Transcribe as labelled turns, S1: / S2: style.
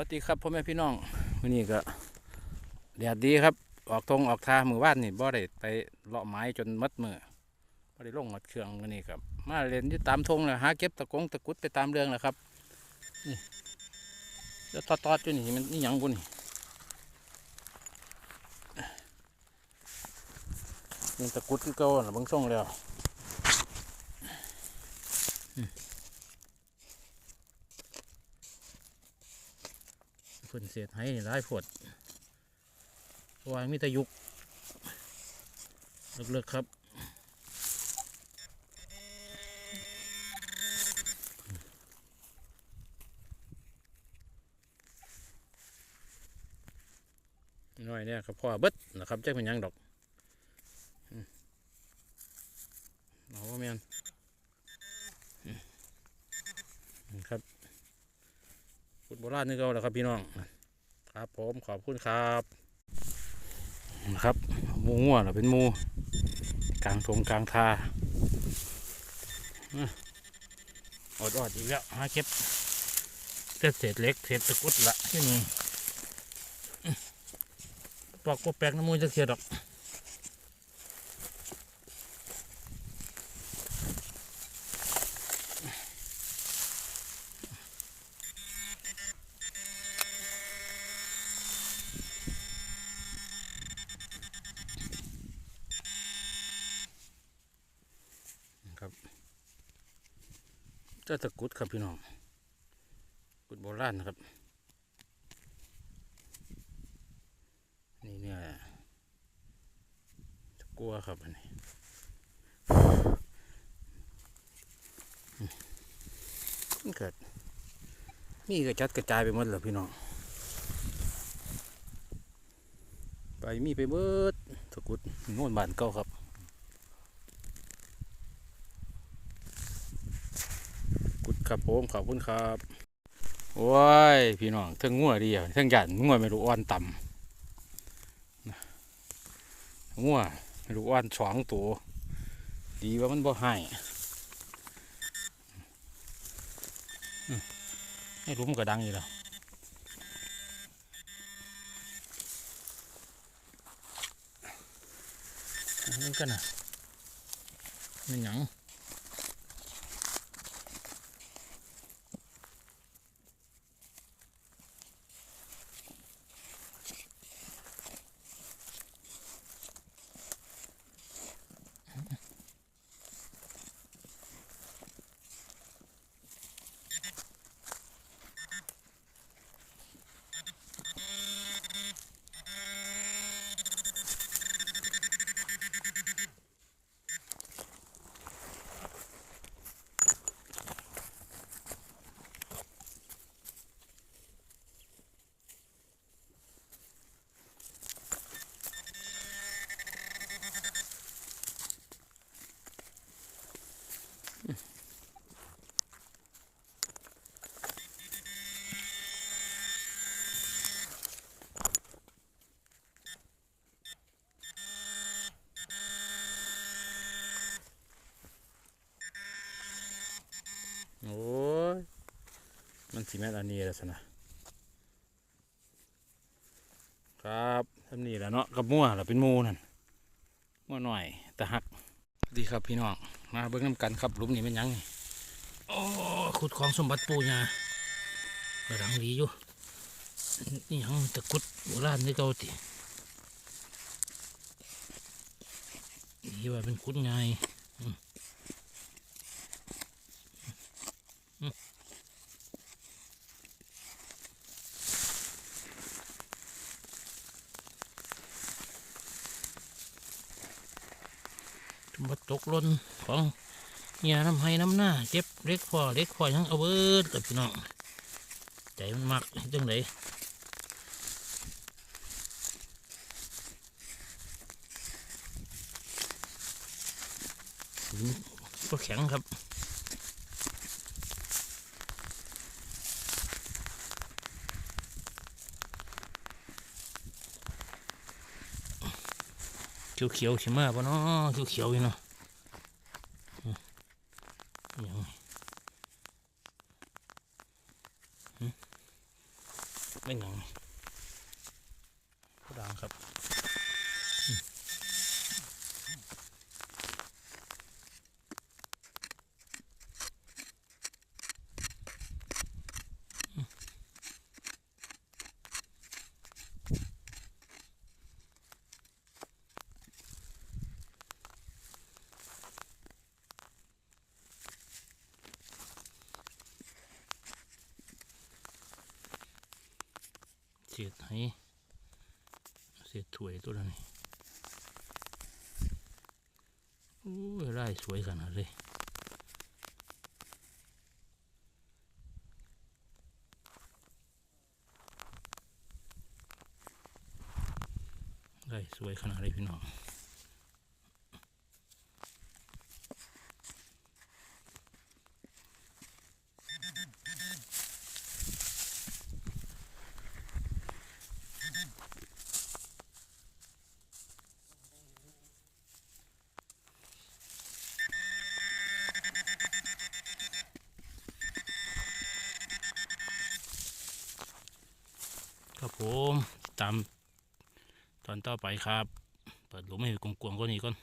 S1: วัสดีครับพ่อแม่พี่น้องวันนี้ก็แดดดีครับ ออกทงออกทามือว่านนี่บ่ได้ไปเลาะไม้จนมัดมือบ่ได้ลงหมดเครื่องวันนี้ครับ มาเรียนอยู่ตามทงเลยหาเก็บตะกงตะกุดไปตามเรื่องแหละครับนี่แล้วทอดๆอยู่นี่มันนี่ยังบุนี่นี่ตะกุดคือเก่าบางส่งแล้ว ฝนเสียดให้นี่ร้ายผดเพราะว่ามีแต่ยุกเลิกๆครับน้อยเนี่ยครับพ่อเบิดนะครับแจ้เป็นยังดอกเอาว่าแมนอืมนี่ครับ ราณนี่ก็แล้วครับพี่น้องครับผมขอบคุณครับนะครับมูงัวเหราเป็นมูกลางทงกลางทาอะอดอดอีกแล้วหาเก็บเศษเศษเล็กเศษตะกุดละที่นี่อื้อปอกกบแปลกน้ำมูจะเสียดอก เจ้าตะกุดครับพี่น้องกุดโบราณนะครับ นี่เนี่ยตะกัวครับอันนี้มันเกิดมีกระจัดกระจายไปหมดเลยพี่น้อง ไปมีไปเบิดตะกุดโน่นบานเก่าครับ กุด ครับผมขอบคุณครับโอ้ยพี่น้องเทั้งงัวเดียวเทั้งหยันงัวไม่รู้อ่อนต่ำงัวไม่รู้อ่อนสองตัวดีว่ามันบ่ให้อืมให้รู้มันก็ดังอยู่แล้วนั่กันนะนี่หยัง โอ้ย มันสีแม่นอันนี้แล้วสนะครับทำนี่แหล้วเนาะกับมั่วเราเป็นมูนั่นมั่วหน่อยแต่หัก ดีครับพี่น้อง มาเบิ่งน้ำกันครับหลุมนี้เป็นยังไงโอ้ขุดของสมบัติปูญากระดังดีอยู่นี่ยังตะกุดโบราณนี่เก่าตินี่ว่าเป็นขุดไง บดตกหล่นของเหียน้ำให้น้ำหน้าเจ็บเล็กพอเล็กพอยังเอาเบิดกับพี่น้องใจมันมักจังไหนก็แข็งครับ เขียวเขียวใช่ไหมาปะเนาะเขียวเขียวอยู่เนาะไม่หนังผู้ดังครับ เสียดให้เสียดถวยตัวนั้นนี่โอ้ยไร่สวยขนาดเลยได้สวยขนาดเลยพี่น้อง ครับผมตามตอนต่อไปครับ เปิดหลุมให้กลวงๆก็นี้ก่อน